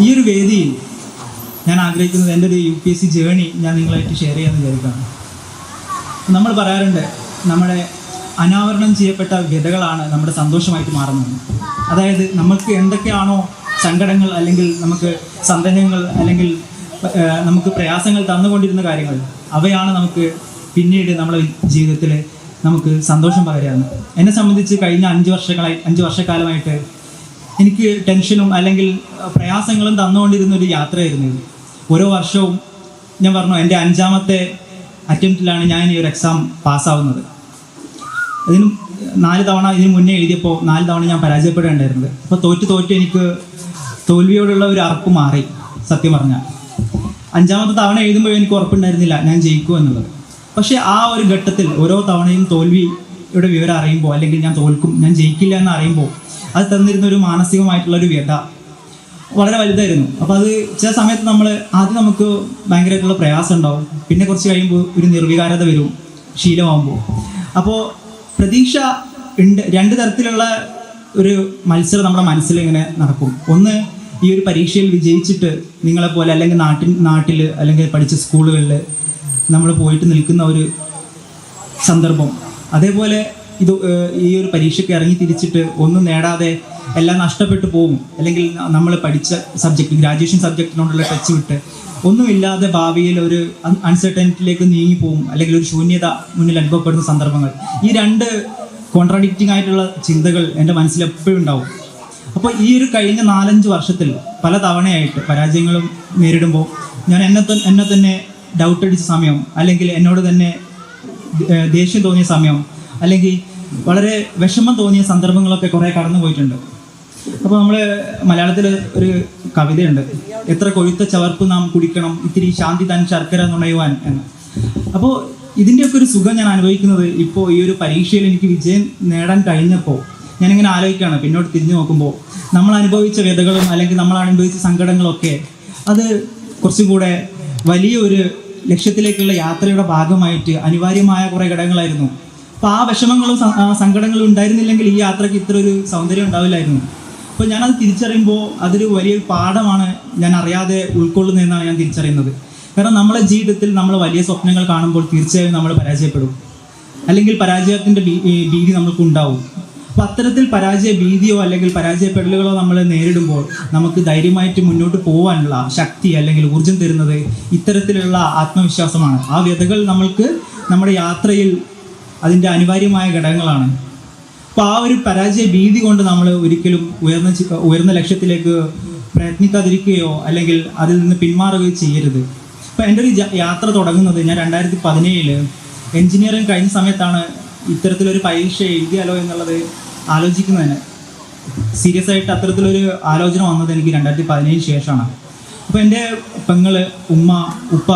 ഈ ഒരു വേദിയിൽ ഞാൻ ആഗ്രഹിക്കുന്നത് എന്റെ ഒരു U P S C journey ഞാൻ നിങ്ങളായിട്ട് ഷെയർ ചെയ്യാമെന്ന് വിചാരിക്കുകയാണ് നമ്മൾ പറയാറുണ്ട് നമ്മുടെ അനാവരണം ചെയ്യപ്പെട്ട വ്യതകളാണ് നമ്മുടെ സന്തോഷമായിട്ട് മാറുന്നത്. അതായത് നമുക്ക് എന്തൊക്കെയാണോ സങ്കടങ്ങൾ അല്ലെങ്കിൽ നമുക്ക് സന്ദേഹങ്ങൾ അല്ലെങ്കിൽ നമുക്ക് പ്രയാസങ്ങൾ തന്നുകൊണ്ടിരുന്ന കാര്യങ്ങൾ അവയാണ് നമുക്ക് പിന്നീട് നമ്മുടെ ജീവിതത്തിൽ നമുക്ക് സന്തോഷം പകരുന്നത് എന്നെ സംബന്ധിച്ച് കഴിഞ്ഞ അഞ്ച് വർഷങ്ങളായി അഞ്ച് വർഷക്കാലമായിട്ട് എനിക്ക് ടെൻഷനും അല്ലെങ്കിൽ പ്രയാസങ്ങളും തന്നുകൊണ്ടിരുന്ന ഒരു യാത്രയായിരുന്നു ഇത്. ഓരോ വർഷവും ഞാൻ പറഞ്ഞു എന്റെ അഞ്ചാമത്തെ അറ്റംപ്റ്റിലാണ് ഞാൻ ഈ ഒരു എക്സാം പാസ്സാവുന്നത്. അതിന് നാല് തവണ ഇതിന് മുന്നേ എഴുതിയപ്പോൾ നാല് തവണ ഞാൻ പരാജയപ്പെടേണ്ടായിരുന്നത് അപ്പോൾ തോറ്റ് തോറ്റ് എനിക്ക് തോൽവിയോടുള്ള ഒരു അറപ്പ് മാറി സത്യം പറഞ്ഞാൽ. അഞ്ചാമത്തെ തവണ എഴുതുമ്പോൾ എനിക്ക് ഉറപ്പുണ്ടായിരുന്നില്ല ഞാൻ ജയിക്കും എന്നുള്ളത് പക്ഷേ ആ ഒരു ഘട്ടത്തിൽ ഓരോ തവണയും തോൽവിയുടെ വിവരം അറിയുമ്പോൾ അല്ലെങ്കിൽ ഞാൻ തോൽക്കും ഞാൻ ജയിക്കില്ല എന്ന് അറിയുമ്പോൾ അത് തന്നിരുന്ന ഒരു മാനസികമായിട്ടുള്ള ഒരു വ്യത വളരെ വലുതായിരുന്നു. അപ്പോൾ അത് ചില സമയത്ത് നമ്മൾ ആദ്യം നമുക്ക് ഭയങ്കരമായിട്ടുള്ള പ്രയാസം ഉണ്ടാവും. പിന്നെ കുറച്ച് കഴിയുമ്പോൾ ഒരു നിർവികാരത വരും ശീലമാകുമ്പോൾ അപ്പോൾ പ്രതീക്ഷ ഉണ്ട് രണ്ട് തരത്തിലുള്ള ഒരു മത്സരം നമ്മുടെ മനസ്സിൽ ഇങ്ങനെ നടക്കും. ഒന്ന് ഈ ഒരു പരീക്ഷയിൽ വിജയിച്ചിട്ട് നിങ്ങളെപ്പോലെ അല്ലെങ്കിൽ നാട്ടിൽ നാട്ടിൽ അല്ലെങ്കിൽ പഠിച്ച സ്കൂളുകളിൽ നമ്മൾ പോയിട്ട് നിൽക്കുന്ന ഒരു സന്ദർഭം. അതേപോലെ ഇത് ഈ ഒരു പരീക്ഷയ്ക്ക് ഇറങ്ങി തിരിച്ചിട്ട് ഒന്നും നേടാതെ എല്ലാം നഷ്ടപ്പെട്ടു പോകും. അല്ലെങ്കിൽ നമ്മൾ പഠിച്ച സബ്ജക്റ്റ് ഗ്രാജുവേഷൻ സബ്ജക്റ്റിനോടുള്ള ടച്ച് വിട്ട് ഒന്നുമില്ലാതെ ഭാവിയിൽ ഒരു അൺസർട്ടനിറ്റിയിലേക്ക് നീങ്ങി പോകും. അല്ലെങ്കിൽ ഒരു ശൂന്യത മുന്നിൽ അനുഭവപ്പെടുന്ന സന്ദർഭങ്ങൾ. ഈ രണ്ട് കോൺട്രാഡിക്റ്റിംഗ് ആയിട്ടുള്ള ചിന്തകൾ എന്റെ മനസ്സിൽ എപ്പോഴും ഉണ്ടാവും. അപ്പോൾ ഈ ഒരു കഴിഞ്ഞ നാലഞ്ച് വർഷത്തിൽ പല തവണയായിട്ട് പരാജയങ്ങളും നേരിടുമ്പോൾ ഞാൻ എന്നെ എന്നെ തന്നെ ഡൗട്ട് അടിച്ച സമയം അല്ലെങ്കിൽ എന്നോട് തന്നെ ദേഷ്യം തോന്നിയ സമയം അല്ലെങ്കിൽ വളരെ വിഷമം തോന്നിയ സന്ദർഭങ്ങളൊക്കെ കുറേ കടന്നു പോയിട്ടുണ്ട്. അപ്പോൾ നമ്മൾ മലയാളത്തിൽ ഒരു കവിതയുണ്ട്. എത്ര കൊഴുത്ത ചവർപ്പ് നാം കുടിക്കണം ഇത്തിരി ശാന്തി താൻ ശർക്കര നുണയുവാൻ എന്ന്. അപ്പോൾ ഇതിന്റെയൊക്കെ ഒരു സുഖം ഞാൻ അനുഭവിക്കുന്നത് ഇപ്പോൾ ഈ ഒരു പരീക്ഷയിൽ എനിക്ക് വിജയം നേടാൻ കഴിഞ്ഞപ്പോൾ ഞാനിങ്ങനെ ആലോചിക്കുകയാണ്. പിന്നോട്ട് തിരിഞ്ഞു നോക്കുമ്പോൾ നമ്മൾ അനുഭവിച്ച വ്യതകളും അല്ലെങ്കിൽ നമ്മൾ അനുഭവിച്ച സങ്കടങ്ങളൊക്കെ അത് കുറച്ചും കൂടെ വലിയൊരു ലക്ഷ്യത്തിലേക്കുള്ള യാത്രയുടെ ഭാഗമായിട്ട് അനിവാര്യമായ കുറേ ഘടകങ്ങളായിരുന്നു. അപ്പോൾ ആ വിഷമങ്ങളും സങ്കടങ്ങളും ഉണ്ടായിരുന്നില്ലെങ്കിൽ ഈ യാത്രയ്ക്ക് ഇത്ര ഒരു സൗന്ദര്യം ഉണ്ടാവില്ലായിരുന്നു. അപ്പോൾ ഞാനത് തിരിച്ചറിയുമ്പോൾ അതൊരു വലിയൊരു പാഠമാണ് ഞാൻ അറിയാതെ ഉൾക്കൊള്ളുന്നതെന്നാണ് ഞാൻ തിരിച്ചറിയുന്നത്. കാരണം നമ്മളെ ജീവിതത്തിൽ നമ്മൾ വലിയ സ്വപ്നങ്ങൾ കാണുമ്പോൾ തീർച്ചയായും നമ്മൾ പരാജയപ്പെടും. അല്ലെങ്കിൽ പരാജയത്തിന്റെ ഭീതി നമുക്ക് അത്തരത്തിൽ പരാജയ ഭീതിയോ അല്ലെങ്കിൽ പരാജയപ്പെടലുകളോ നമ്മൾ നേരിടുമ്പോൾ നമുക്ക് ധൈര്യമായിട്ട് മുന്നോട്ട് പോകാനുള്ള ശക്തി അല്ലെങ്കിൽ ഊർജം തരുന്നത് ഇത്തരത്തിലുള്ള ആത്മവിശ്വാസമാണ്. ആ വ്യതകൾ നമ്മൾക്ക് നമ്മുടെ യാത്രയിൽ അതിന്റെ അനിവാര്യമായ ഘടകങ്ങളാണ്. അപ്പോൾ ആ ഒരു പരാജയ ഭീതി കൊണ്ട് നമ്മൾ ഒരിക്കലും ഉയർന്ന ഉയർന്ന ലക്ഷ്യത്തിലേക്ക് പ്രയത്നിക്കാതിരിക്കുകയോ അല്ലെങ്കിൽ അതിൽ നിന്ന് പിന്മാറുകയോ ചെയ്യരുത്. അപ്പോൾ എന്റെ ഒരു യാത്ര തുടങ്ങുന്നത് ഞാൻ രണ്ടായിരത്തി പതിനേഴിൽ എൻജിനീയറിങ് കഴിഞ്ഞ സമയത്താണ് ഇത്തരത്തിലൊരു പരീക്ഷ എഴുതിയാലോ എന്നുള്ളത് ആലോചിക്കുന്നതിന് സീരിയസ് ആയിട്ട് അത്തരത്തിലൊരു ആലോചന വന്നത് എനിക്ക് രണ്ടായിരത്തി പതിനേഴിന് ശേഷമാണ്. അപ്പോൾ എന്റെ പെങ്ങൾ ഉമ്മ ഉപ്പ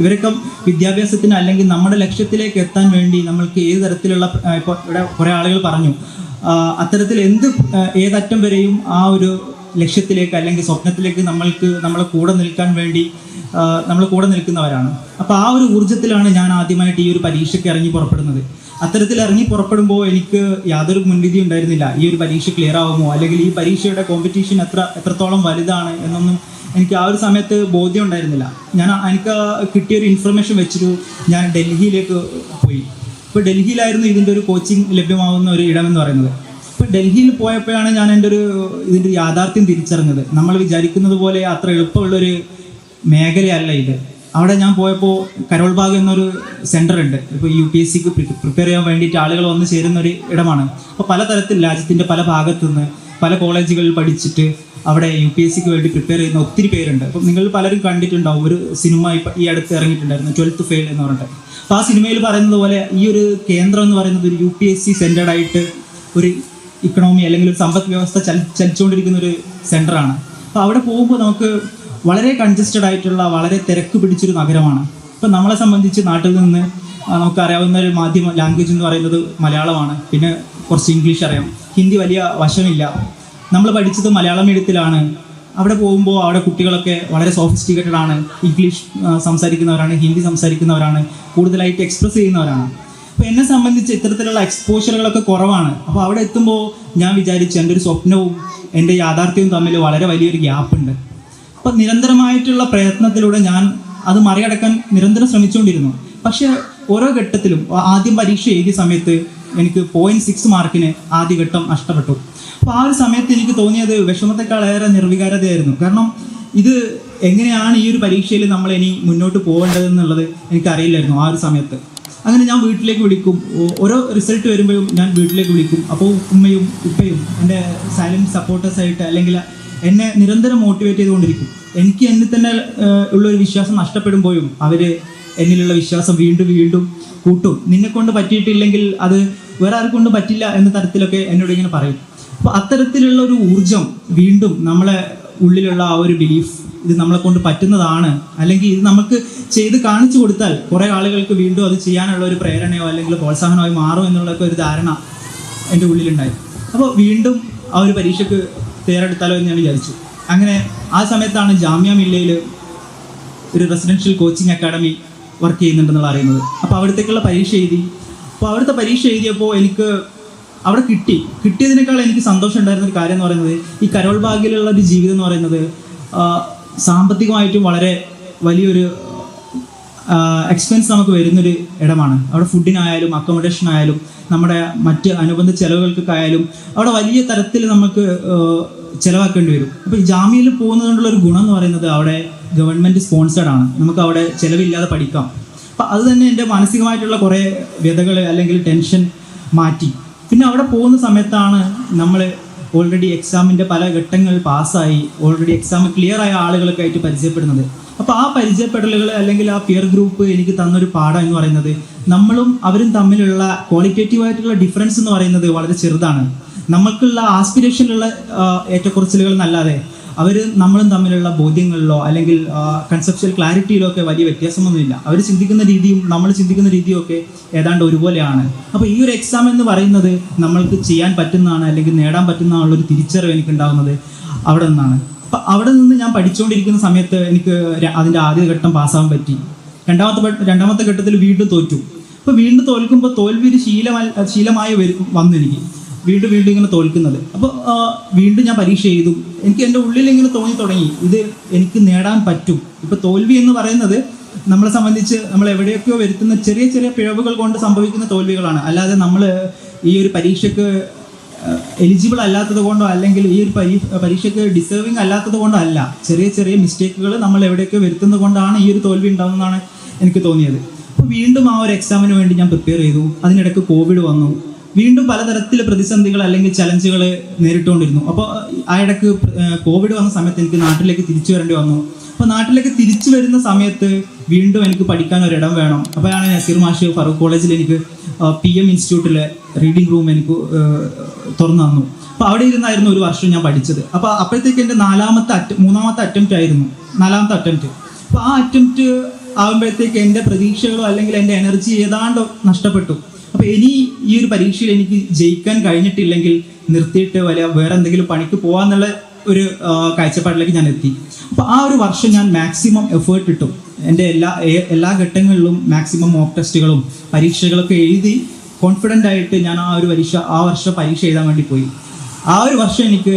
ഇവരൊക്കെ വിദ്യാഭ്യാസത്തിന് അല്ലെങ്കിൽ നമ്മുടെ ലക്ഷ്യത്തിലേക്ക് എത്താൻ വേണ്ടി നമ്മൾക്ക് ഏത് തരത്തിലുള്ള ഇപ്പോൾ ഇവിടെ കുറേ ആളുകൾ പറഞ്ഞു. അത്തരത്തിൽ എന്ത് ഏതറ്റം വരെയും ആ ഒരു ലക്ഷ്യത്തിലേക്ക് അല്ലെങ്കിൽ സ്വപ്നത്തിലേക്ക് നമ്മൾക്ക് നമ്മളെ കൂടെ നിൽക്കാൻ വേണ്ടി നമ്മൾ കൂടെ നിൽക്കുന്നവരാണ്. അപ്പോൾ ആ ഒരു ഊർജത്തിലാണ് ഞാൻ ആദ്യമായിട്ട് ഈ ഒരു പരീക്ഷയ്ക്ക് ഇറങ്ങി പുറപ്പെടുന്നത്. അത്തരത്തിൽ ഇറങ്ങി പുറപ്പെടുമ്പോൾ എനിക്ക് യാതൊരു മുൻവിധി ഉണ്ടായിരുന്നില്ല. ഈ ഒരു പരീക്ഷ ക്ലിയർ ആവുമോ? അല്ലെങ്കിൽ ഈ പരീക്ഷയുടെ കോമ്പറ്റീഷൻ എത്ര എത്രത്തോളം വലുതാണ് എന്നൊന്നും എനിക്ക് ആ ഒരു സമയത്ത് ബോധ്യം ഉണ്ടായിരുന്നില്ല. ഞാൻ എനിക്ക് കിട്ടിയ ഒരു ഇൻഫർമേഷൻ വെച്ചിട്ട് ഞാൻ ഡൽഹിയിലേക്ക് പോയി. ഇപ്പോൾ ഡൽഹിയിലായിരുന്നു ഇതിന്റെ ഒരു കോച്ചിങ് ലഭ്യമാകുന്ന ഒരു ഇടമെന്ന് പറയുന്നത്. ഇപ്പോൾ ഡൽഹിയിൽ പോയപ്പോഴാണ് ഞാൻ എന്റെ ഒരു ഇതിന്റെ യാഥാർത്ഥ്യം തിരിച്ചറിഞ്ഞത്. നമ്മൾ വിചാരിക്കുന്നത് പോലെ അത്ര എളുപ്പമുള്ളൊരു മേഖലയല്ല ഇത്. അവിടെ ഞാൻ പോയപ്പോൾ കരോൾ ബാഗ് എന്നൊരു സെന്റർ ഉണ്ട്. ഇപ്പോൾ യു പി എസ് സിക്ക് പ്രിപ്പയർ ചെയ്യാൻ വേണ്ടിയിട്ട് ആളുകൾ വന്ന് ചേരുന്ന ഒരു ഇടമാണ്. അപ്പോൾ പലതരത്തിൽ രാജ്യത്തിന്റെ പല ഭാഗത്തു നിന്ന് പല കോളേജുകളിൽ പഠിച്ചിട്ട് അവിടെ യു പി എസ് സിക്ക് വേണ്ടി പ്രിപ്പയർ ചെയ്യുന്ന ഒത്തിരി പേരുണ്ട്. അപ്പം നിങ്ങൾ പലരും കണ്ടിട്ടുണ്ടാവും. ഒരു സിനിമ ഈ അടുത്ത് ഇറങ്ങിയിട്ടുണ്ടായിരുന്നു. ട്വൽത്ത് ഫെയിൽ എന്ന് പറഞ്ഞിട്ട്. അപ്പോൾ ആ സിനിമയിൽ പറയുന്നത് പോലെ ഈ ഒരു കേന്ദ്രം എന്ന് പറയുന്നത് ഒരു U P S C centred ആയിട്ട് ഒരു ഇക്കണോമി അല്ലെങ്കിൽ ഒരു സമ്പദ് വ്യവസ്ഥ ചലിച്ചുകൊണ്ടിരിക്കുന്ന ഒരു സെന്ററാണ് അപ്പോൾ അവിടെ പോകുമ്പോൾ നമുക്ക് വളരെ കൺജസ്റ്റഡ് ആയിട്ടുള്ള വളരെ തിരക്ക് പിടിച്ചൊരു നഗരമാണ്. ഇപ്പം നമ്മളെ സംബന്ധിച്ച് നാട്ടിൽ നിന്ന് നമുക്കറിയാവുന്ന ഒരു മാധ്യമ ലാംഗ്വേജ് എന്ന് പറയുന്നത് മലയാളമാണ്. പിന്നെ കുറച്ച് ഇംഗ്ലീഷ് അറിയാം. ഹിന്ദി വലിയ വശമില്ല. നമ്മൾ പഠിച്ചത് മലയാളം മീഡിയത്തിലാണ് അവിടെ പോകുമ്പോൾ അവിടെ കുട്ടികളൊക്കെ വളരെ സോഫിസ്റ്റിക്കേറ്റഡ് ആണ്. ഇംഗ്ലീഷ് സംസാരിക്കുന്നവരാണ് ഹിന്ദി സംസാരിക്കുന്നവരാണ് കൂടുതലായിട്ട് എക്സ്പ്രസ് ചെയ്യുന്നവരാണ്. അപ്പോൾ എന്നെ സംബന്ധിച്ച് ഇത്തരത്തിലുള്ള എക്സ്പോഷറുകളൊക്കെ കുറവാണ്. അപ്പോൾ അവിടെ എത്തുമ്പോൾ ഞാൻ വിചാരിച്ചു എന്റെ ഒരു സ്വപ്നവും എന്റെ യാഥാർത്ഥ്യവും തമ്മിൽ വളരെ വലിയൊരു ഗ്യാപ്പ് ഉണ്ട്. അപ്പം നിരന്തരമായിട്ടുള്ള പ്രയത്നത്തിലൂടെ ഞാൻ അത് മറികടക്കാൻ നിരന്തരം ശ്രമിച്ചുകൊണ്ടിരുന്നു. പക്ഷെ ഓരോ ഘട്ടത്തിലും ആദ്യം പരീക്ഷ എഴുതിയ സമയത്ത് എനിക്ക് പോയിന്റ് സിക്സ് മാർക്കിന് ആദ്യ ഘട്ടം നഷ്ടപ്പെട്ടു. അപ്പോൾ ആ ഒരു സമയത്ത് എനിക്ക് തോന്നിയത് വിഷമത്തെക്കാളേറെ നിർവികാരതയായിരുന്നു. കാരണം ഇത് എങ്ങനെയാണ് ഈ ഒരു പരീക്ഷയിൽ നമ്മൾ ഇനി മുന്നോട്ട് പോകേണ്ടതെന്നുള്ളത് എനിക്കറിയില്ലായിരുന്നു ആ ഒരു സമയത്ത്. അങ്ങനെ ഞാൻ വീട്ടിലേക്ക് വിളിക്കും. ഓരോ റിസൾട്ട് വരുമ്പോഴും ഞാൻ വീട്ടിലേക്ക് വിളിക്കും. അപ്പോൾ ഉമ്മയും ഉപ്പയും എന്റെ സൈലന്റ് സപ്പോർട്ടേഴ്സായിട്ട് അല്ലെങ്കിൽ എന്നെ നിരന്തരം മോട്ടിവേറ്റ് ചെയ്തുകൊണ്ടിരിക്കും. എനിക്ക് എന്നിൽ തന്നെ ഉള്ള ഒരു വിശ്വാസം നഷ്ടപ്പെടുമ്പോഴും അവർ എന്നിലുള്ള വിശ്വാസം വീണ്ടും വീണ്ടും കൂട്ടും. നിന്നെ കൊണ്ട് പറ്റിയിട്ടില്ലെങ്കിൽ അത് വേറെ ആർക്കും കൊണ്ട് പറ്റില്ല എന്ന തരത്തിലൊക്കെ എന്നോട് ഇങ്ങനെ പറയും. അപ്പോൾ അത്തരത്തിലുള്ള ഒരു ഊർജം വീണ്ടും നമ്മളെ ഉള്ളിലുള്ള ആ ഒരു ബിലീഫ് ഇത് നമ്മളെ കൊണ്ട് പറ്റുന്നതാണ്. അല്ലെങ്കിൽ ഇത് നമുക്ക് ചെയ്ത് കാണിച്ചു കൊടുത്താൽ കുറേ ആളുകൾക്ക് വീണ്ടും അത് ചെയ്യാനുള്ള ഒരു പ്രേരണയോ അല്ലെങ്കിൽ പ്രോത്സാഹനമായി മാറും എന്നുള്ളൊക്കെ ഒരു ധാരണ എന്റെ ഉള്ളിലുണ്ടായി. അപ്പോൾ വീണ്ടും ആ ഒരു പരീക്ഷയ്ക്ക് തയ്യാറെടുത്താലോ എന്ന് ഞാൻ വിചാരിച്ചു. അങ്ങനെ ആ സമയത്താണ് ജാമ്യ മില്ലയിൽ ഒരു റെസിഡൻഷ്യൽ കോച്ചിങ് അക്കാഡമി വർക്ക് ചെയ്യുന്നുണ്ടെന്നുള്ള അറിയുന്നത്. അപ്പോൾ അവിടത്തേക്കുള്ള പരീക്ഷ എഴുതി. അപ്പോൾ അവിടുത്തെ പരീക്ഷ എഴുതിയപ്പോൾ എനിക്ക് അവിടെ കിട്ടി. കിട്ടിയതിനേക്കാൾ എനിക്ക് സന്തോഷം ഉണ്ടായിരുന്ന ഒരു കാര്യം എന്ന് പറയുന്നത് ഈ കരോൾ ബാഗിലുള്ള ഒരു ജീവിതം എന്ന് പറയുന്നത് സാമ്പത്തികമായിട്ടും വളരെ വലിയൊരു എക്സ്പെൻസ് നമുക്ക് വരുന്നൊരു ഇടമാണ്. അവിടെ ഫുഡിനായാലും അക്കോമഡേഷൻ ആയാലും നമ്മുടെ മറ്റ് അനുബന്ധ ചെലവുകൾക്കൊക്കെ അവിടെ വലിയ തരത്തിൽ നമുക്ക് ചിലവാക്കേണ്ടി വരും. അപ്പോൾ ഈ ജാമ്യയിൽ പോകുന്നത് കൊണ്ടുള്ള ഒരു ഗുണം എന്ന് പറയുന്നത് അവിടെ ഗവൺമെന്റ് സ്പോൺസേഡ് ആണ്. നമുക്ക് അവിടെ ചിലവില്ലാതെ പഠിക്കാം. അപ്പം അത് തന്നെ എന്റെ മാനസികമായിട്ടുള്ള കുറേ വ്യതകൾ അല്ലെങ്കിൽ ടെൻഷൻ മാറ്റി. പിന്നെ അവിടെ പോകുന്ന സമയത്താണ് നമ്മൾ ഓൾറെഡി എക്സാമിന്റെ പല ഘട്ടങ്ങൾ പാസ്സായി ഓൾറെഡി എക്സാം ക്ലിയർ ആയ ആളുകളൊക്കെ ആയിട്ട് പരിചയപ്പെടുന്നത്. അപ്പോൾ ആ പരിചയപ്പെടലുകൾ അല്ലെങ്കിൽ ആ പിയർ ഗ്രൂപ്പ് എനിക്ക് തന്നൊരു പാഠം എന്ന് പറയുന്നത് നമ്മളും അവരും തമ്മിലുള്ള ക്വാളിറ്റേറ്റീവ് ആയിട്ടുള്ള ഡിഫറൻസ് എന്ന് പറയുന്നത് വളരെ ചെറുതാണ്. നമ്മൾക്കുള്ള ആസ്പിരേഷനിലുള്ള ഏറ്റക്കുറച്ചിലുകൾ എന്നല്ലാതെ അവർ നമ്മളും തമ്മിലുള്ള ബോധ്യങ്ങളിലോ അല്ലെങ്കിൽ കൺസെപ്ച്വൽ ക്ലാരിറ്റിയിലോ ഒക്കെ വലിയ വ്യത്യാസമൊന്നുമില്ല. അവർ ചിന്തിക്കുന്ന രീതിയും നമ്മൾ ചിന്തിക്കുന്ന രീതിയും ഒക്കെ ഏതാണ്ട് ഒരുപോലെയാണ്. അപ്പോൾ ഈ ഒരു എക്സാം എന്ന് പറയുന്നത് നമ്മൾക്ക് ചെയ്യാൻ പറ്റുന്നതാണ് അല്ലെങ്കിൽ നേടാൻ പറ്റുന്നതാണുള്ള ഒരു തിരിച്ചറിവ് എനിക്ക് ഉണ്ടാകുന്നത് അവിടെ നിന്നാണ്. അവിടെ നിന്ന് ഞാൻ പഠിച്ചുകൊണ്ടിരിക്കുന്ന സമയത്ത് എനിക്ക് അതിന്റെ ആദ്യ ഘട്ടം പാസ്സാകാൻ പറ്റി. രണ്ടാമത്തെ രണ്ടാമത്തെ ഘട്ടത്തിൽ വീണ്ടും തോറ്റു. അപ്പോൾ വീണ്ടും തോൽക്കുമ്പോൾ തോൽവി ഒരു ശീലമായി ശീലമായി വന്നു എനിക്ക്. വീണ്ടും വീണ്ടും ഇങ്ങനെ തോൽക്കുന്നത്. അപ്പോൾ വീണ്ടും ഞാൻ പരീക്ഷ ചെയ്തു എനിക്ക് എന്റെ ഉള്ളിൽ ഇങ്ങനെ തോന്നി തുടങ്ങി. ഇത് എനിക്ക് നേടാൻ പറ്റും. ഇപ്പോൾ തോൽവി എന്ന് പറയുന്നത് നമ്മളെ സംബന്ധിച്ച് നമ്മൾ എവിടെയൊക്കെയോ വരുത്തുന്ന ചെറിയ ചെറിയ പിഴവുകൾ കൊണ്ട് സംഭവിക്കുന്ന തോൽവികളാണ്. അല്ലാതെ നമ്മൾ ഈ ഒരു പരീക്ഷയ്ക്ക് എലിജിബിൾ അല്ലാത്തത് കൊണ്ടോ അല്ലെങ്കിൽ ഈ ഒരു പരീ പരീക്ഷയ്ക്ക് ഡിസേർവിങ് അല്ലാത്തത് കൊണ്ടോ അല്ല. ചെറിയ ചെറിയ മിസ്റ്റേക്കുകൾ നമ്മൾ എവിടെയൊക്കെ വരുത്തുന്നത് കൊണ്ടാണ് ഈ ഒരു തോൽവി ഉണ്ടാകുന്നതാണ് എനിക്ക് തോന്നിയത്. അപ്പോൾ വീണ്ടും ആ ഒരു എക്സാമിന് വേണ്ടി ഞാൻ പ്രിപ്പയർ ചെയ്തു. അതിനിടയ്ക്ക് കോവിഡ് വന്നു. വീണ്ടും പലതരത്തിൽ പ്രതിസന്ധികൾ അല്ലെങ്കിൽ ചലഞ്ചുകൾ നേരിട്ടുകൊണ്ടിരുന്നു. അപ്പോൾ ആ ഇടയ്ക്ക് കോവിഡ് വന്ന സമയത്ത് എനിക്ക് നാട്ടിലേക്ക് തിരിച്ചു വരേണ്ടി വന്നു. അപ്പോൾ നാട്ടിലേക്ക് തിരിച്ചു വരുന്ന സമയത്ത് വീണ്ടും എനിക്ക് പഠിക്കാൻ ഒരിടം വേണം. അപ്പോഴാണ് നസീർ മാഷ് ഫറൂഖ് കോളേജിൽ എനിക്ക് പി എം ഇൻസ്റ്റിറ്റ്യൂട്ടിലെ റീഡിംഗ് റൂം എനിക്ക് തുറന്നു തന്നു. അപ്പോൾ അവിടെ ഇരുന്നായിരുന്നു ഒരു വർഷം ഞാൻ പഠിച്ചത്. അപ്പോൾ അപ്പോഴത്തേക്ക് എന്റെ നാലാമത്തെ അറ്റ മൂന്നാമത്തെ അറ്റംപ്റ്റ് ആയിരുന്നു. നാലാമത്തെ അറ്റംപ്റ്റ് അപ്പോൾ ആ അറ്റംപ്റ്റ് ആകുമ്പോഴത്തേക്ക് എന്റെ പ്രതീക്ഷകളോ അല്ലെങ്കിൽ എന്റെ എനർജി ഏതാണ്ട് നഷ്ടപ്പെട്ടു. അപ്പോൾ ഇനി ഈ ഒരു പരീക്ഷയിൽ എനിക്ക് ജയിക്കാൻ കഴിഞ്ഞിട്ടില്ലെങ്കിൽ നിർത്തിയിട്ട് വല്ല വേറെ എന്തെങ്കിലും പണിക്ക് പോകാന്നുള്ള ഒരു കാഴ്ചപ്പാടിലേക്ക് ഞാൻ എത്തി. അപ്പോൾ ആ ഒരു വർഷം ഞാൻ മാക്സിമം എഫേർട്ട് ഇട്ടു. എന്റെ എല്ലാ എല്ലാ ഘട്ടങ്ങളിലും മാക്സിമം മോക്ക് ടെസ്റ്റുകളും പരീക്ഷകളൊക്കെ എഴുതി കോൺഫിഡന്റ് ആയിട്ട് ഞാൻ ആ ഒരു പരീക്ഷ ആ വർഷം പരീക്ഷ എഴുതാൻ വേണ്ടി പോയി. ആ ഒരു വർഷം എനിക്ക്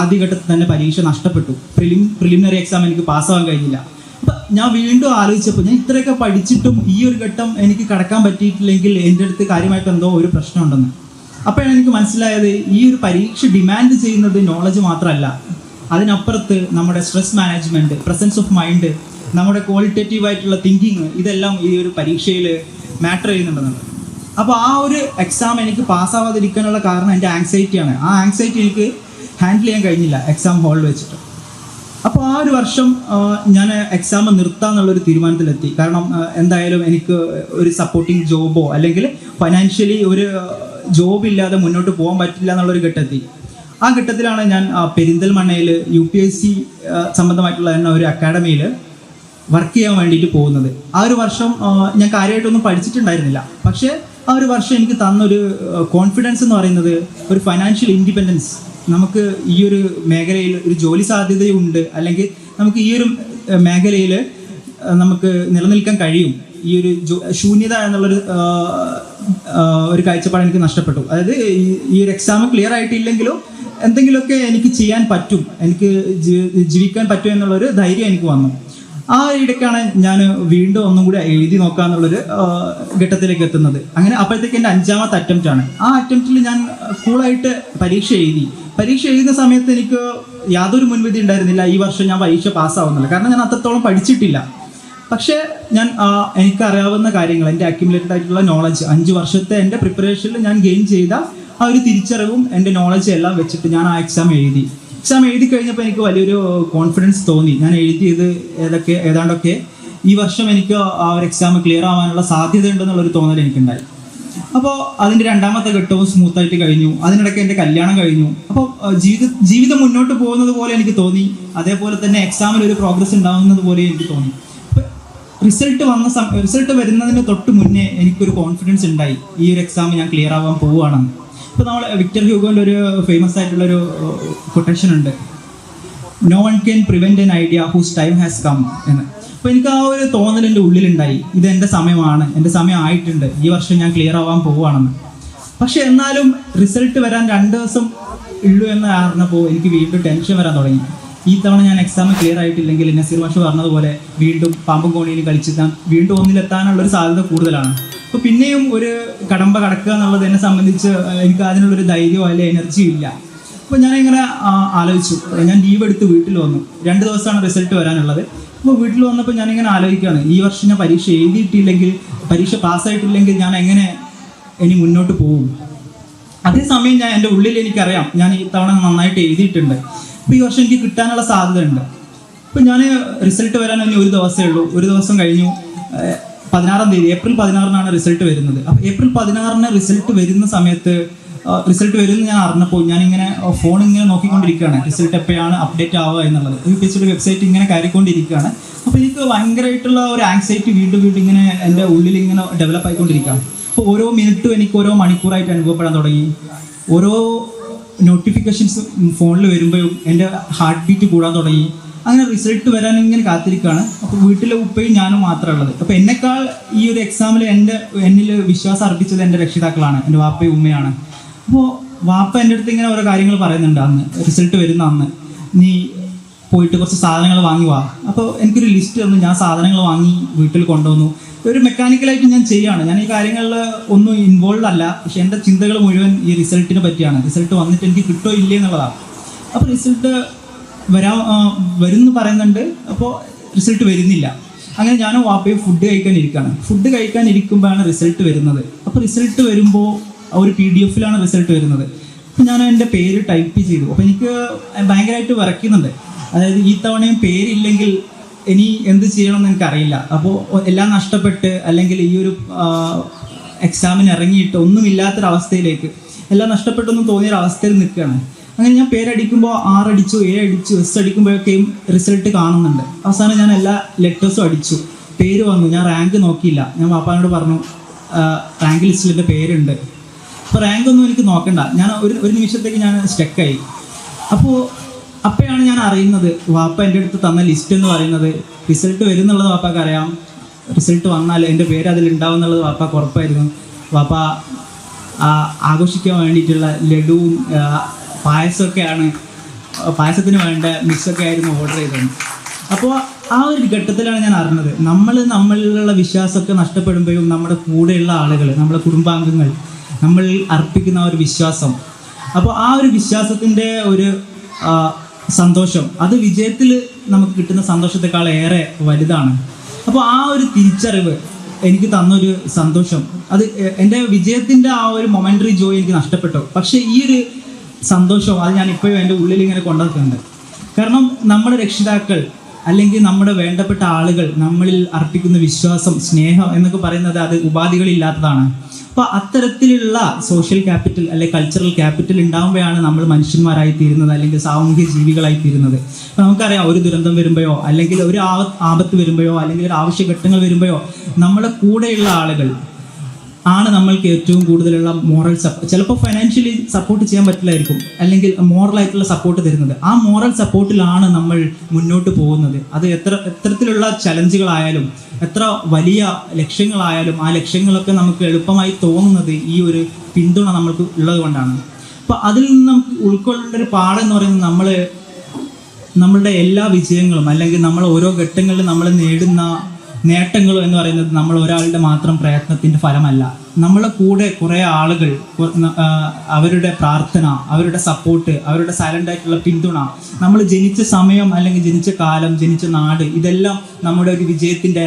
ആദ്യഘട്ടത്തിൽ തന്നെ പരീക്ഷ നഷ്ടപ്പെട്ടു. പ്രിലിം പ്രിലിമിനറി എക്സാം എനിക്ക് പാസ്സാവാൻ കഴിഞ്ഞില്ല. അപ്പം ഞാൻ വീണ്ടും ആലോചിച്ചപ്പോൾ ഞാൻ ഇത്രയൊക്കെ പഠിച്ചിട്ടും ഈ ഒരു ഘട്ടം എനിക്ക് കടക്കാൻ പറ്റിയിട്ടില്ലെങ്കിൽ എന്റെ അടുത്ത് കാര്യമായിട്ട് എന്തോ ഒരു പ്രശ്നമുണ്ടെന്ന്. അപ്പോഴാണ് എനിക്ക് മനസ്സിലായത് ഈ ഒരു പരീക്ഷ ഡിമാൻഡ് ചെയ്യുന്നത് നോളജ് മാത്രമല്ല. അതിനപ്പുറത്ത് നമ്മുടെ stress management presence of mind നമ്മുടെ ക്വാളിറ്റേറ്റീവ് ആയിട്ടുള്ള തിങ്കിങ് ഇതെല്ലാം ഈ ഒരു പരീക്ഷയിൽ മാറ്റർ ചെയ്യുന്നുണ്ടെന്നുണ്ട് അപ്പോൾ ആ ഒരു എക്സാം എനിക്ക് പാസ്സാവാതിരിക്കാനുള്ള കാരണം എന്റെ ആങ്സൈറ്റിയാണ് ആ ആങ്സൈറ്റി എനിക്ക് ഹാൻഡിൽ ചെയ്യാൻ കഴിഞ്ഞില്ല എക്സാം ഹോളിൽ വെച്ചിട്ട്. അപ്പോൾ ആ ഒരു വർഷം ഞാൻ എക്സാം നിർത്താന്നുള്ളൊരു തീരുമാനത്തിലെത്തി. കാരണം എന്തായാലും എനിക്ക് ഒരു സപ്പോർട്ടിങ് ജോബോ അല്ലെങ്കിൽ ഫൈനാൻഷ്യലി ഒരു ജോബ് ഇല്ലാതെ മുന്നോട്ട് പോകാൻ പറ്റില്ല എന്നുള്ളൊരു ഘട്ടത്തിൽ. ആ ഘട്ടത്തിലാണ് ഞാൻ പെരിന്തൽമണ്ണയിൽ യു പി എസ് സി സംബന്ധമായിട്ടുള്ള തന്നെ ഒരു അക്കാഡമിയിൽ വർക്ക് ചെയ്യാൻ വേണ്ടിയിട്ട് പോകുന്നത്. ആ ഒരു വർഷം ഞാൻ കാര്യമായിട്ടൊന്നും പഠിച്ചിട്ടുണ്ടായിരുന്നില്ല. പക്ഷേ ആ ഒരു വർഷം എനിക്ക് തന്നൊരു കോൺഫിഡൻസ് എന്ന് പറയുന്നത് ഒരു ഫൈനാൻഷ്യൽ ഇൻഡിപെൻഡൻസ് നമുക്ക് ഈ ഒരു മേഖലയിൽ ഒരു ജോലി സാധ്യതയുണ്ട്. അല്ലെങ്കിൽ നമുക്ക് ഈ ഒരു മേഖലയിൽ നമുക്ക് നിലനിൽക്കാൻ കഴിയും. ഈ ഒരു ശൂന്യത എന്നുള്ളൊരു ഒരു കാഴ്ചപ്പാട് എനിക്ക് നഷ്ടപ്പെട്ടു. അതായത് ഈ- ഒരു എക്സാം ക്ലിയർ ആയിട്ടില്ലെങ്കിലും എന്തെങ്കിലുമൊക്കെ എനിക്ക് ചെയ്യാൻ പറ്റും. എനിക്ക് ജീവിക്കാൻ പറ്റും എന്നുള്ളൊരു ധൈര്യം എനിക്ക് വന്നു. ആ ഇടയ്ക്കാണ് ഞാൻ വീണ്ടും ഒന്നും കൂടി എഴുതി നോക്കാന്നുള്ളൊരു ഘട്ടത്തിലേക്ക് എത്തുന്നത്. അങ്ങനെ അപ്പോഴത്തേക്ക് എന്റെ അഞ്ചാമത്തെ അറ്റംപ്റ്റ് ആണ്. ആ അറ്റംപ്റ്റിൽ ഞാൻ കൂളായിട്ട് പരീക്ഷ എഴുതി. പരീക്ഷ എഴുതുന്ന സമയത്ത് എനിക്ക് യാതൊരു മുൻവിധി ഉണ്ടായിരുന്നില്ല. ഈ വർഷം ഞാൻ പരീക്ഷ പാസ്സാവുന്നില്ല കാരണം ഞാൻ അത്രത്തോളം പഠിച്ചിട്ടില്ല. പക്ഷേ ഞാൻ എനിക്ക് എനിക്കറിയാവുന്ന കാര്യങ്ങൾ എന്റെ അക്യുമുലേറ്റഡ് ആയിട്ടുള്ള നോളജ് അഞ്ച് വർഷത്തെ എന്റെ പ്രിപ്പറേഷനിൽ ഞാൻ ഗെയിൻ ചെയ്ത ആ ഒരു തിരിച്ചറിവും എന്റെ നോളജ് എല്ലാം വെച്ചിട്ട് ഞാൻ ആ എക്സാം എഴുതി. എക്സാം എഴുതി കഴിഞ്ഞപ്പോൾ എനിക്ക് വലിയൊരു കോൺഫിഡൻസ് തോന്നി. ഞാൻ എഴുതിയത് ഏതൊക്കെ ഏതാണ്ടൊക്കെ ഈ വർഷം എനിക്ക് ആ ഒരു എക്സാം ക്ലിയർ ആവാനുള്ള സാധ്യത ഉണ്ടെന്നുള്ളൊരു തോന്നൽ എനിക്കുണ്ടായി. അപ്പോൾ അതിന്റെ രണ്ടാമത്തെ ഘട്ടവും സ്മൂത്ത് ആയിട്ട് കഴിഞ്ഞു. അതിനിടയ്ക്ക് എന്റെ കല്യാണം കഴിഞ്ഞു. അപ്പോൾ ജീവിത ജീവിതം മുന്നോട്ട് പോകുന്നത് പോലെ എനിക്ക് തോന്നി. അതേപോലെ തന്നെ എക്സാമിൽ ഒരു പ്രോഗ്രസ് ഉണ്ടാകുന്നത് പോലെ എനിക്ക് തോന്നി. റിസൾട്ട് വന്ന റിസൾട്ട് വരുന്നതിന് തൊട്ട് മുന്നേ എനിക്കൊരു കോൺഫിഡൻസ് ഉണ്ടായി. ഈ ഒരു എക്സാം ഞാൻ ക്ലിയർ ആവാൻ പോവുകയാണെന്ന്. ഇപ്പോൾ നമ്മൾ വിക്ടർ ഹ്യൂഗോന്റെ ഒരു ഫേമസ് ആയിട്ടുള്ള ഒരു കൊട്ടേഷൻ ഉണ്ട്. No one can prevent an idea whose time has come എന്ന്. അപ്പോൾ എനിക്ക് ആ ഒരു തോന്നൽ എന്റെ ഉള്ളിലുണ്ടായി. ഇത് എന്റെ സമയമാണ്. എന്റെ സമയം ആയിട്ടുണ്ട്. ഈ വർഷം ഞാൻ ക്ലിയർ ആവാൻ പോവുകയാണെന്ന്. പക്ഷെ എന്നാലും റിസൾട്ട് വരാൻ രണ്ട് ദിവസം ഉള്ളൂ എന്ന് അറിഞ്ഞപ്പോൾ എനിക്ക് വീണ്ടും ടെൻഷൻ വരാൻ തുടങ്ങി. ഈ തവണ ഞാൻ എക്സാം ക്ലിയർ ആയിട്ടില്ലെങ്കിൽ നസീർ മാഷ് പറഞ്ഞതുപോലെ വീണ്ടും പാമ്പും കോണിയിലും കളിച്ച് ഞാൻ വീണ്ടും ഒന്നിലെത്താനുള്ള ഒരു സാധ്യത കൂടുതലാണ്. അപ്പോൾ പിന്നെയും ഒരു കടമ്പ കടക്കുക എന്നുള്ളത് എന്നെ സംബന്ധിച്ച് എനിക്ക് അതിനുള്ളൊരു ധൈര്യമോ അല്ലെ എനർജിയോ ഇല്ല. അപ്പോൾ ഞാൻ ഇങ്ങനെ ആലോചിച്ചു. ഞാൻ ലീവ് എടുത്ത് വീട്ടിൽ വന്നു. രണ്ട് ദിവസമാണ് റിസൾട്ട് വരാനുള്ളത്. അപ്പോൾ വീട്ടിൽ വന്നപ്പോൾ ഞാനിങ്ങനെ ആലോചിക്കുകയാണ്. ഈ വർഷം ഞാൻ പരീക്ഷ എഴുതിയിട്ടില്ലെങ്കിൽ പരീക്ഷ പാസ്സായിട്ടില്ലെങ്കിൽ ഞാൻ എങ്ങനെ ഇനി മുന്നോട്ട് പോകും? അതേസമയം ഞാൻ എന്റെ ഉള്ളിൽ എനിക്കറിയാം. ഞാൻ ഈ തവണ നന്നായിട്ട് എഴുതിയിട്ടുണ്ട്. അപ്പോൾ ഈ വർഷം എനിക്ക് കിട്ടാനുള്ള സാധ്യത ഉണ്ട് ഇപ്പം ഞാൻ റിസൾട്ട് വരാൻ ഇനി ഒരു ദിവസമേ ഉള്ളൂ. ഒരു ദിവസം കഴിഞ്ഞു. പതിനാറാം തീയതി ഏപ്രിൽ പതിനാറിനാണ് റിസൾട്ട് വരുന്നത്. അപ്പോൾ ഏപ്രിൽ പതിനാറിന് റിസൾട്ട് വരുന്ന സമയത്ത് റിസൾട്ട് വരുമെന്ന് ഞാൻ അറിഞ്ഞപ്പോൾ ഞാനിങ്ങനെ ഫോൺ ഇങ്ങനെ നോക്കിക്കൊണ്ടിരിക്കുകയാണ്. റിസൾട്ട് എപ്പോഴാണ് അപ്ഡേറ്റ് ആവുക എന്നുള്ളത്. യു പി എസ് വെബ്സൈറ്റ് ഇങ്ങനെ കയറിക്കൊണ്ടിരിക്കുകയാണ്. അപ്പോൾ എനിക്ക് ഭയങ്കരമായിട്ടുള്ള ഒരു ആങ്സൈറ്റി വീണ്ടും വീണ്ടും ഇങ്ങനെ എന്റെ ഉള്ളിൽ ഇങ്ങനെ ഡെവലപ്പ് ആയിക്കൊണ്ടിരിക്കുകയാണ്. അപ്പോൾ ഓരോ മിനിറ്റും എനിക്ക് ഓരോ മണിക്കൂറായിട്ട് അനുഭവപ്പെടാൻ തുടങ്ങി. ഓരോ നോട്ടിഫിക്കേഷൻസ് ഫോണിൽ വരുമ്പോഴും എന്റെ ഹാർട്ട് ബീറ്റ് കൂടാൻ തുടങ്ങി. അങ്ങനെ റിസൾട്ട് വരാൻ ഇങ്ങനെ കാത്തിരിക്കുകയാണ്. അപ്പോൾ വീട്ടിലെ ഉപ്പയും ഞാനും മാത്രമേ ഉള്ളത്. അപ്പോൾ എന്നെക്കാൾ ഈ ഒരു എക്സാമിൽ എന്റെ എന്നിൽ വിശ്വാസം അർപ്പിച്ചത് എന്റെ രക്ഷിതാക്കളാണ്. എന്റെ വാപ്പയും ഉമ്മയാണ് അപ്പോൾ വാപ്പ എന്റെ അടുത്ത് ഇങ്ങനെ ഓരോ കാര്യങ്ങൾ പറയുന്നുണ്ട് അന്ന്. റിസൾട്ട് വരുന്ന അന്ന്. നീ പോയിട്ട് കുറച്ച് സാധനങ്ങൾ വാങ്ങി വാ. അപ്പോൾ എനിക്കൊരു ലിസ്റ്റ് തന്നു. ഞാൻ സാധനങ്ങൾ വാങ്ങി വീട്ടിൽ കൊണ്ടുവന്നു. ഒരു മെക്കാനിക്കലായിട്ട് ഞാൻ ചെയ്യാണ് ഞാൻ ഈ കാര്യങ്ങളിൽ ഒന്നും ഇൻവോൾവ് അല്ല. പക്ഷെ എന്റെ ചിന്തകൾ മുഴുവൻ ഈ റിസൾട്ടിനെ പറ്റിയാണ്. റിസൾട്ട് വന്നിട്ട് എനിക്ക് കിട്ടോ ഇല്ലേ എന്നുള്ളതാണ്. അപ്പോൾ റിസൾട്ട് വരാ വരുമെന്ന് പറയുന്നുണ്ട്. അപ്പോൾ റിസൾട്ട് വരുന്നില്ല. അങ്ങനെ ഞാനും വാപ്പയും ഫുഡ് കഴിക്കാൻ ഇരിക്കുകയാണ്. ഫുഡ് കഴിക്കാൻ ഇരിക്കുമ്പോഴാണ് റിസൾട്ട് വരുന്നത്. അപ്പോൾ റിസൾട്ട് വരുമ്പോൾ ഒരു പി ഡി എഫിലാണ് റിസൾട്ട് വരുന്നത്. അപ്പോൾ ഞാൻ എന്റെ പേര് ടൈപ്പ് ചെയ്തു. അപ്പോൾ എനിക്ക് ഭയങ്കരമായിട്ട് വിറയ്ക്കുന്നുണ്ട്. അതായത് ഈ തവണയും പേരില്ലെങ്കിൽ ഇനി എന്ത് ചെയ്യണമെന്ന് എനിക്കറിയില്ല. അപ്പോൾ എല്ലാം നഷ്ടപ്പെട്ട് അല്ലെങ്കിൽ ഈ ഒരു എക്സാമിന് ഇറങ്ങിയിട്ട് ഒന്നുമില്ലാത്തൊരവസ്ഥയിലേക്ക് എല്ലാം നഷ്ടപ്പെട്ടൊന്നും തോന്നിയൊരു അവസ്ഥയിൽ നിൽക്കുകയാണ്. അങ്ങനെ ഞാൻ പേരടിക്കുമ്പോൾ ആറടിച്ചു ഏഴ് അടിച്ചു എസ് അടിക്കുമ്പോഴൊക്കെയും റിസൾട്ട് കാണുന്നുണ്ട്. അവസാനം ഞാൻ എല്ലാ ലെറ്റേഴ്സും അടിച്ചു. പേര് വന്നു. ഞാൻ റാങ്ക് നോക്കിയില്ല. ഞാൻ പാപ്പാനോട് പറഞ്ഞു റാങ്ക് ലിസ്റ്റിൽ എന്റെ പേരുണ്ട്. അപ്പോൾ റാങ്ക് ഒന്നും എനിക്ക് നോക്കണ്ട. ഞാൻ ഒരു ഒരു നിമിഷത്തേക്ക് ഞാൻ സ്റ്റക്കായി അപ്പോൾ അപ്പോഴാണ് ഞാൻ അറിയുന്നത്. വാപ്പ എന്റെ അടുത്ത് തന്ന ലിസ്റ്റ് എന്ന് പറയുന്നത്. റിസൾട്ട് വരുന്നുള്ളത് വാപ്പാക്ക് അറിയാം. റിസൾട്ട് വന്നാൽ എന്റെ പേര് അതിൽ ഉണ്ടാവും എന്നുള്ളത് വാപ്പാക്ക് ഉറപ്പായിരുന്നു. വാപ്പ ആഘോഷിക്കാൻ വേണ്ടിയിട്ടുള്ള ലഡുവും പായസമൊക്കെയാണ് പായസത്തിന് വേണ്ട മിക്സൊക്കെ ആയിരുന്നു ഓർഡർ ചെയ്തത്. അപ്പോൾ ആ ഒരു ഘട്ടത്തിലാണ് ഞാൻ അറിഞ്ഞത്. നമ്മൾ നമ്മളിലുള്ള വിശ്വാസമൊക്കെ നഷ്ടപ്പെടുമ്പോഴും നമ്മുടെ കൂടെയുള്ള ആളുകൾ നമ്മുടെ കുടുംബാംഗങ്ങൾ നമ്മൾ അർപ്പിക്കുന്ന ആ ഒരു വിശ്വാസം. അപ്പോൾ ആ ഒരു വിശ്വാസത്തിന്റെ ഒരു സന്തോഷം. അത് വിജയത്തിൽ നമുക്ക് കിട്ടുന്ന സന്തോഷത്തെക്കാൾ ഏറെ വലുതാണ്. അപ്പോൾ ആ ഒരു തിരിച്ചറിവ് എനിക്ക് തന്നൊരു സന്തോഷം. അത് എന്റെ വിജയത്തിന്റെ ആ ഒരു മൊമെന്ററി ജോയി എനിക്ക് നഷ്ടപ്പെട്ടു. പക്ഷേ ഈ ഒരു സന്തോഷം അത് ഞാൻ ഇപ്പോഴും എന്റെ ഉള്ളിൽ ഇങ്ങനെ കൊണ്ടുവന്നിട്ടുണ്ട് കാരണം നമ്മുടെ രക്ഷിതാക്കൾ അല്ലെങ്കിൽ നമ്മുടെ വേണ്ടപ്പെട്ട ആളുകൾ നമ്മളിൽ അർപ്പിക്കുന്ന വിശ്വാസം സ്നേഹം എന്നൊക്കെ പറയുന്നത് അത് ഉപാധികളില്ലാത്തതാണ്. അപ്പോൾ അത്തരത്തിലുള്ള സോഷ്യൽ ക്യാപിറ്റൽ അല്ലെങ്കിൽ കൾച്ചറൽ ക്യാപിറ്റൽ ഉണ്ടാകുമ്പോഴാണ് നമ്മൾ മനുഷ്യന്മാരായി തീരുന്നത് അല്ലെങ്കിൽ സാമൂഹിക ജീവികളായി തീരുന്നത്. അപ്പോൾ നമുക്കറിയാം ഒരു ദുരന്തം വരുമ്പോഴോ അല്ലെങ്കിൽ ഒരു ആപത്ത് വരുമ്പോഴോ അല്ലെങ്കിൽ ഒരു ആവശ്യഘട്ടങ്ങൾ വരുമ്പോഴോ നമ്മുടെ കൂടെയുള്ള ആളുകൾ ആണ് നമ്മൾക്ക് ഏറ്റവും കൂടുതലുള്ള മോറൽ സപ്പോർട്ട് ചിലപ്പോൾ ഫൈനാൻഷ്യലി സപ്പോർട്ട് ചെയ്യാൻ പറ്റില്ലായിരിക്കും. അല്ലെങ്കിൽ മോറലായിട്ടുള്ള സപ്പോർട്ട് തരുന്നത് ആ മോറൽ സപ്പോർട്ടിലാണ് നമ്മൾ മുന്നോട്ട് പോകുന്നത്. അത് എത്ര എത്തരത്തിലുള്ള ചലഞ്ചുകളായാലും എത്ര വലിയ ലക്ഷ്യങ്ങളായാലും ആ ലക്ഷ്യങ്ങളൊക്കെ നമുക്ക് എളുപ്പമായി തോന്നുന്നത് ഈ ഒരു പിന്തുണ നമ്മൾക്ക് ഉള്ളത് കൊണ്ടാണ്. അപ്പോൾ അതിൽ നിന്ന് നമുക്ക് ഉൾക്കൊള്ളേണ്ട ഒരു പാഠം എന്ന് പറയുന്നത് നമ്മൾ നമ്മളുടെ എല്ലാ വിജയങ്ങളും അല്ലെങ്കിൽ നമ്മൾ ഓരോ ഘട്ടങ്ങളിലും നമ്മൾ നേടുന്ന നേട്ടങ്ങളും എന്ന് പറയുന്നത് നമ്മൾ ഒരാളുടെ മാത്രം പ്രയത്നത്തിന്റെ ഫലമല്ല. നമ്മളെ കൂടെ കുറേ ആളുകൾ അവരുടെ പ്രാർത്ഥന അവരുടെ സപ്പോർട്ട് അവരുടെ സൈലന്റ് ആയിട്ടുള്ള പിന്തുണ നമ്മൾ ജനിച്ച സമയം അല്ലെങ്കിൽ ജനിച്ച കാലം ജനിച്ച നാട് ഇതെല്ലാം നമ്മുടെ ഒരു വിജയത്തിന്റെ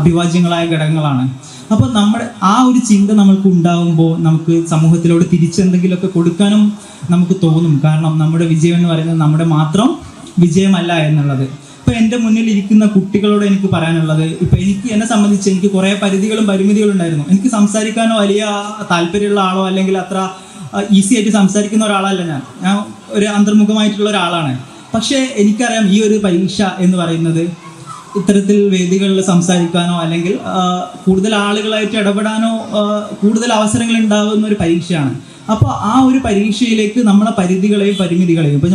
അഭിവാജ്യങ്ങളായ ഘടകങ്ങളാണ്. അപ്പോൾ നമ്മുടെ ആ ഒരു ചിന്ത നമുക്ക് ഉണ്ടാകുമ്പോൾ നമുക്ക് സമൂഹത്തിലോട് തിരിച്ചെന്തെങ്കിലുമൊക്കെ കൊടുക്കാനും നമുക്ക് തോന്നും. കാരണം നമ്മുടെ വിജയം എന്ന് പറയുന്നത് നമ്മുടെ മാത്രം വിജയമല്ല എന്നുള്ളത്. ഇപ്പൊ എന്റെ മുന്നിൽ ഇരിക്കുന്ന കുട്ടികളോട് എനിക്ക് പറയാനുള്ളത് ഇപ്പൊ എനിക്ക് എന്നെ സംബന്ധിച്ച് എനിക്ക് കുറേ പരിധികളും പരിമിതികളും ഉണ്ടായിരുന്നു. എനിക്ക് സംസാരിക്കാനോ വലിയ താല്പര്യമുള്ള ആളോ അല്ലെങ്കിൽ അത്ര ഈസി ആയിട്ട് സംസാരിക്കുന്ന ഒരാളല്ല ഞാൻ. ഞാൻ ഒരു അന്തർമുഖമായിട്ടുള്ള ഒരാളാണ്. പക്ഷേ എനിക്കറിയാം ഈ ഒരു പരീക്ഷ എന്ന് പറയുന്നത് ഇത്തരത്തിൽ വേദികളിൽ സംസാരിക്കാനോ അല്ലെങ്കിൽ കൂടുതൽ ആളുകളായിട്ട് ഇടപെടാനോ കൂടുതൽ അവസരങ്ങൾ ഉണ്ടാകുന്ന ഒരു പരീക്ഷയാണ്. അപ്പോൾ ആ ഒരു പരീക്ഷയിലേക്ക് നമ്മളെ പരിധികളെയും പരിമിതികളെയും ഇപ്പം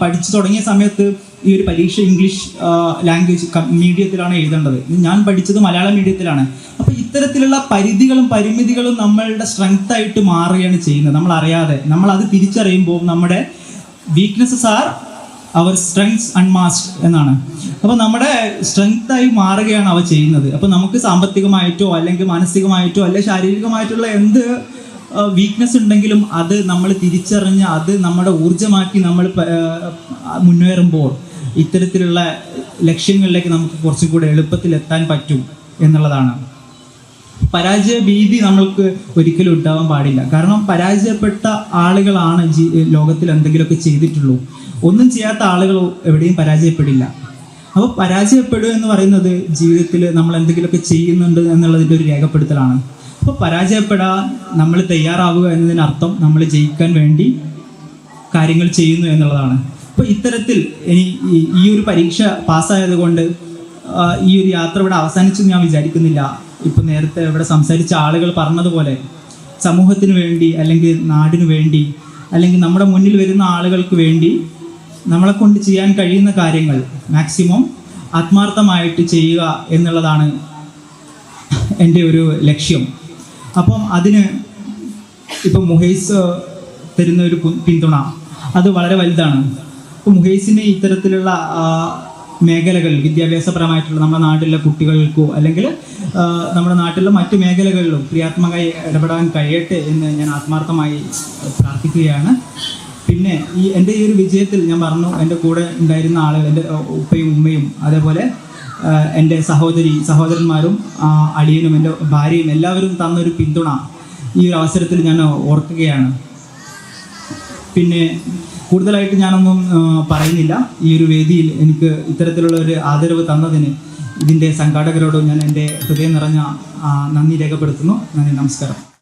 പഠിച്ചു തുടങ്ങിയ സമയത്ത് ഈ ഒരു പരീക്ഷ ഇംഗ്ലീഷ് ലാംഗ്വേജ് മീഡിയത്തിലാണ് എഴുതേണ്ടത്. ഞാൻ പഠിച്ചത് മലയാള മീഡിയത്തിലാണ് അപ്പോൾ ഇത്തരത്തിലുള്ള പരിധികളും പരിമിതികളും നമ്മളുടെ സ്ട്രെങ്ത് ആയിട്ട് മാറുകയാണ് ചെയ്യുന്നത്. നമ്മൾ അറിയാതെ നമ്മൾ അത് തിരിച്ചറിയുമ്പോൾ നമ്മുടെ weaknesses are our strengths unmasked എന്നാണ്. അപ്പോൾ നമ്മുടെ സ്ട്രെങ്ത് ആയി മാറുകയാണ് അവ ചെയ്യുന്നത്. അപ്പോൾ നമുക്ക് സാമ്പത്തികമായിട്ടോ അല്ലെങ്കിൽ മാനസികമായിട്ടോ അല്ലെങ്കിൽ ശാരീരികമായിട്ടുള്ള എന്ത് വീക്ക്നെസ് ഉണ്ടെങ്കിലും അത് നമ്മൾ തിരിച്ചറിഞ്ഞ് അത് നമ്മുടെ ഊർജമാക്കി നമ്മൾ മുന്നേറുമ്പോൾ ഇത്തരത്തിലുള്ള ലക്ഷ്യങ്ങളിലേക്ക് നമുക്ക് കുറച്ചും കൂടെ എളുപ്പത്തിൽ എത്താൻ പറ്റും എന്നുള്ളതാണ്. പരാജയ ഭീതി നമ്മൾക്ക് ഒരിക്കലും ഉണ്ടാവാൻ പാടില്ല. കാരണം പരാജയപ്പെട്ട ആളുകളാണ് ജീ- ലോകത്തിൽ എന്തെങ്കിലുമൊക്കെ ചെയ്തിട്ടുള്ളൂ. ഒന്നും ചെയ്യാത്ത ആളുകൾ എവിടെയും പരാജയപ്പെടില്ല. അപ്പോൾ പരാജയപ്പെടുക എന്ന് പറയുന്നത് ജീവിതത്തിൽ നമ്മൾ എന്തെങ്കിലുമൊക്കെ ചെയ്യുന്നുണ്ട് എന്നുള്ളതിന്റെ ഒരു രേഖപ്പെടുത്തലാണ്. അപ്പോൾ പരാജയപ്പെടാൻ നമ്മൾ തയ്യാറാവുക എന്നതിനർത്ഥം നമ്മൾ ജയിക്കാൻ വേണ്ടി കാര്യങ്ങൾ ചെയ്യുന്നു എന്നുള്ളതാണ്. അപ്പോൾ ഇത്തരത്തിൽ ഈ ഒരു പരീക്ഷ പാസ്സായത് കൊണ്ട് ഈ ഒരു യാത്ര ഇവിടെ അവസാനിച്ചു ഞാൻ വിചാരിക്കുന്നില്ല. ഇപ്പം നേരത്തെ ഇവിടെ സംസാരിച്ച ആളുകൾ പറഞ്ഞതുപോലെ സമൂഹത്തിന് വേണ്ടി അല്ലെങ്കിൽ നാടിനു വേണ്ടി അല്ലെങ്കിൽ നമ്മുടെ മുന്നിൽ വരുന്ന ആളുകൾക്ക് വേണ്ടി നമ്മളെ കൊണ്ട് ചെയ്യാൻ കഴിയുന്ന കാര്യങ്ങൾ മാക്സിമം ആത്മാർത്ഥമായിട്ട് ചെയ്യുക എന്നുള്ളതാണ് എന്റെ ഒരു ലക്ഷ്യം. അപ്പം അതിന് ഇപ്പം മുഹൈസ് തരുന്ന ഒരു പിന്തുണ അത് വളരെ വലുതാണ്. ഇപ്പം മുഹൈസിന് ഇത്തരത്തിലുള്ള മേഖലകൾ വിദ്യാഭ്യാസപരമായിട്ടുള്ള നമ്മുടെ നാട്ടിലെ കുട്ടികൾക്കോ അല്ലെങ്കിൽ നമ്മുടെ നാട്ടിലെ മറ്റു മേഖലകളിലും ക്രിയാത്മകമായി ഇടപെടാൻ കഴിയട്ടെ എന്ന് ഞാൻ ആത്മാർത്ഥമായി പ്രാർത്ഥിക്കുകയാണ്. പിന്നെ ഈ എന്റെ ഈ ഒരു വിജയത്തിൽ ഞാൻ പറഞ്ഞു എന്റെ കൂടെ ഉണ്ടായിരുന്ന ആളുകൾ എന്റെ ഉപ്പയും ഉമ്മയും അതേപോലെ എന്റെ സഹോദരി സഹോദരന്മാരും അടിയനും എന്റെ ഭാര്യയും എല്ലാവരും തന്നൊരു പിന്തുണ ഈ ഒരു അവസരത്തിൽ ഞാൻ ഓർക്കുകയാണ്. പിന്നെ കൂടുതലായിട്ട് ഞാനൊന്നും പറയുന്നില്ല. ഈ ഒരു വേദിയിൽ എനിക്ക് ഇത്തരത്തിലുള്ള ഒരു ആദരവ് തന്നതിന് ഇതിന്റെ സംഘാടകരോട് ഞാൻ എന്റെ ഹൃദയം നിറഞ്ഞ നന്ദി രേഖപ്പെടുത്തുന്നു. നന്ദി നമസ്കാരം.